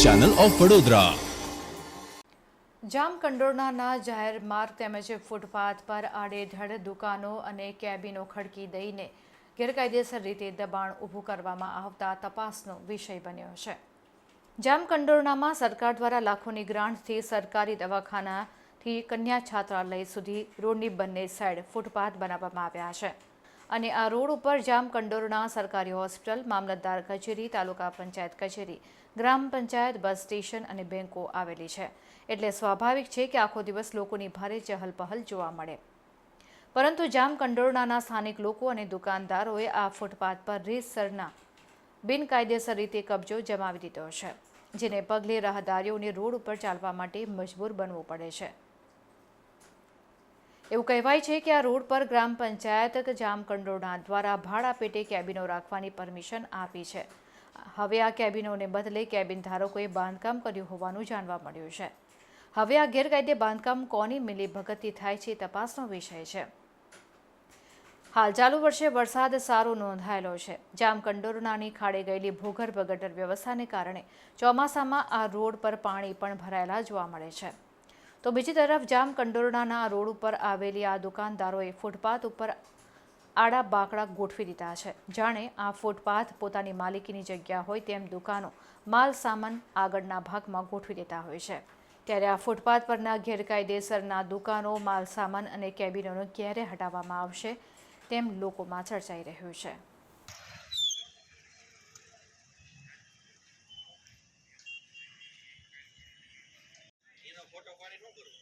Channel of Vadodara. જામકંડોરણાના જાહેર માર્ગ તેમજ ફૂટપાથ પર આડેધડ દુકાનો અને કેબિનો ખડકી દઈને ગેરકાયદેસર રીતે દબાણ ઊભું કરવામાં આવતા તપાસનો વિષય બન્યો છે. જામકંડોરણામાં સરકાર દ્વારા લાખોની ગ્રાન્ટથી સરકારી દવાખાનાથી કન્યા છાત્રાલય સુધી રોડની બંને સાઈડ ફૂટપાથ બનાવવામાં આવ્યા છે. અને આ રોડ ઉપર જામકંડોરણા સરકારી હોસ્પિટલ, મામલતદાર કચેરી, તાલુકા પંચાયત કચેરી, ગ્રામ પંચાયત, બસ સ્ટેશન અને બેંકો આવેલી છે. એટલે સ્વાભાવિક છે કે આખો દિવસ લોકોની ભારે ચહલપહલ જોવા મળે. પરંતુ જામકંડોરણાના સ્થાનિક લોકો અને દુકાનદારોએ આ ફૂટપાથ પર રીતસરના, બિનકાયદેસર રીતે કબજો જમાવી દીધો છે, જેને પગલે રાહદારીઓને રોડ ઉપર ચાલવા માટે મજબૂર બનવું પડે છે. એવું કહેવાય છે કે આ રોડ પર ગ્રામ પંચાયત જામકંડોરણા દ્વારા ભાડા પેટે કેબિનો રાખવાની પરમિશન આપી છે. હવે આ કેબિનોને બદલે કેબિન ધારકોએ બાંધકામ કર્યું હોવાનું જાણવા મળ્યું છે. હવે આ ગેરકાયદે બાંધકામ કોની મિલીભગતથી થાય છે તપાસનો વિષય છે. હાલ ચાલુ વર્ષે વરસાદ સારો નોંધાયેલો છે. જામકંડોરણાની ખાડે ગયેલી ભૂગર્ભ ગટર વ્યવસ્થાને કારણે ચોમાસામાં આ રોડ પર પાણી પણ ભરાયેલા જોવા મળે છે. તો બીજી તરફ જામ કંડોરણાના રોડ ઉપર આવેલી આ દુકાનદારોએ ફૂટપાથ ઉપર આડા બાકડા ગોઠવી દીધા છે. જાણે આ ફૂટપાથ પોતાની માલિકીની જગ્યા હોય તેમ દુકાનો માલ સામાન આગળના ભાગમાં ગોઠવી દેતા હોય છે. ત્યારે આ ફૂટપાથ પરના ગેરકાયદેસરના દુકાનો, માલ સામાન અને કેબિનોને ક્યારે હટાવવામાં આવશે તેમ લોકોમાં ચર્ચાઈ રહ્યું છે. પાણી ન ભરવું